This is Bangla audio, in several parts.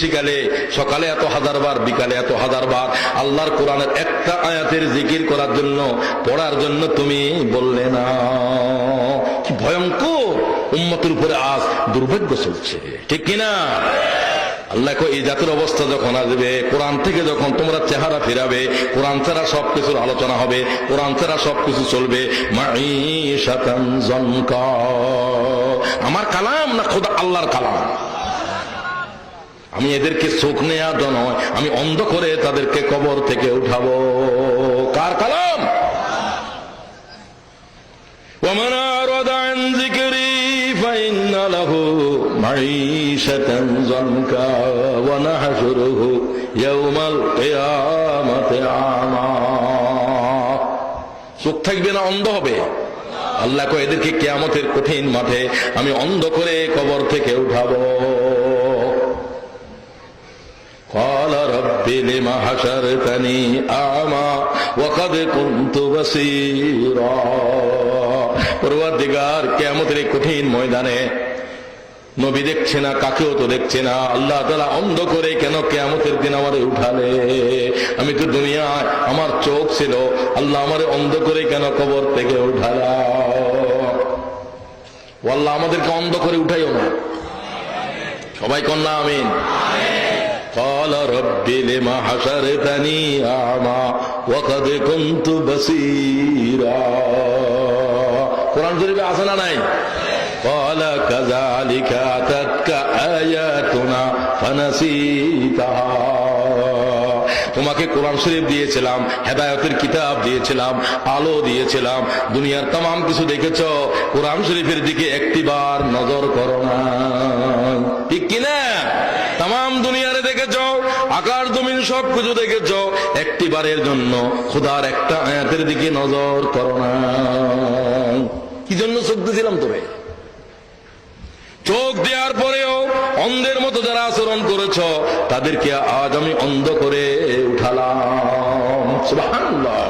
শিকালে সকালে এত হাজার বার, বিকালে এত হাজার বার আল্লাহর কোরআনের একটা আয়াতের জিকির করার জন্য, পড়ার জন্য তুমি বললে না। কি ভয়ঙ্কর! উম্মতের উপরে আজ দুর্ভাগ্য চলছে। ঠিক কিনা? আল্লাহ এই জাতির অবস্থা যখন আসবে, কোরআন থেকে যখন তোমরা চেহারা ফিরাবে, কোরআন ছাড়া সবকিছুর আলোচনা হবে, কোরআন ছাড়া সবকিছু চলবে আমার কালাম না খোদা আল্লাহর কালাম? আমি এদেরকে চোখ নেয়া তো নয়, আমি অন্ধ করে তাদেরকে কবর থেকে উঠাবো। কার কালাম? চোখ থাকবে না, অন্ধ হবে? আল্লাহ এদেরকে কেয়ামতের কঠিন মাঠে আমি অন্ধ করে কবর থেকে উঠাবো। رب لم حشرتني أعمى وقد كنت بصيرا পরবর্তীকার কেয়ামতের এই কঠিন ময়দানে নবী দেখছে না কাকেও তো দেখছে না আল্লাহ তালা অন্ধ করে কেন কেয়ামতের দিন আমারে উঠালে আমি তো দুনিয়ায় আমার চোখ ছিল আল্লাহ আমারে অন্ধ করে কেন কবর থেকে উঠালা ও আল্লাহ আমাদেরকে অন্ধ করে উঠাইও না সবাই কন্যা আমিন قال رب لم حشرتني أعمى وقد كنت بصيرا কোরআন শরীফে আছে না নাই قال كذلك أتتك آياتنا فنسيتها তোমাকে কোরআন শরীফ দিয়েছিলাম হেদায়তের কিতাব দিয়েছিলাম আলো দিয়েছিলাম দুনিয়ার তাম কিছু দেখেছ কোরআন শরীফের দিকে একটিবার নজর করো না আকার জমিন সব কিছু দেখেছ একটি বারের জন্য খুদার একটা আয়াতের দিকে নজর করো না কি জন্য চোখ দিয়েছিলাম তোরে চোখ দেওয়ার পরেও অন্ধের মতো যারা আচরণ করেছ তাদেরকে আজ আমি অন্ধ করে উঠালাম সুবহানাল্লাহ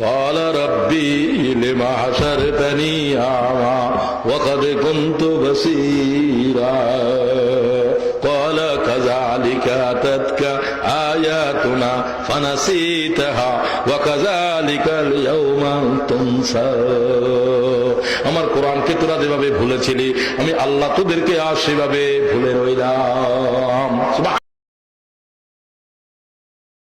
قال ربي لما حشرتني أعمى وقد كنت بصيرا আয়াতুনা ফানাসিতাহা ওয়া কাযালিকাল ইয়াউমা তুনসা। আমার কোরআনকে তোরা যেভাবে ভুলেছিলি, আমি আল্লাহ তোদেরকে আর সেভাবে ভুলে রইলাম।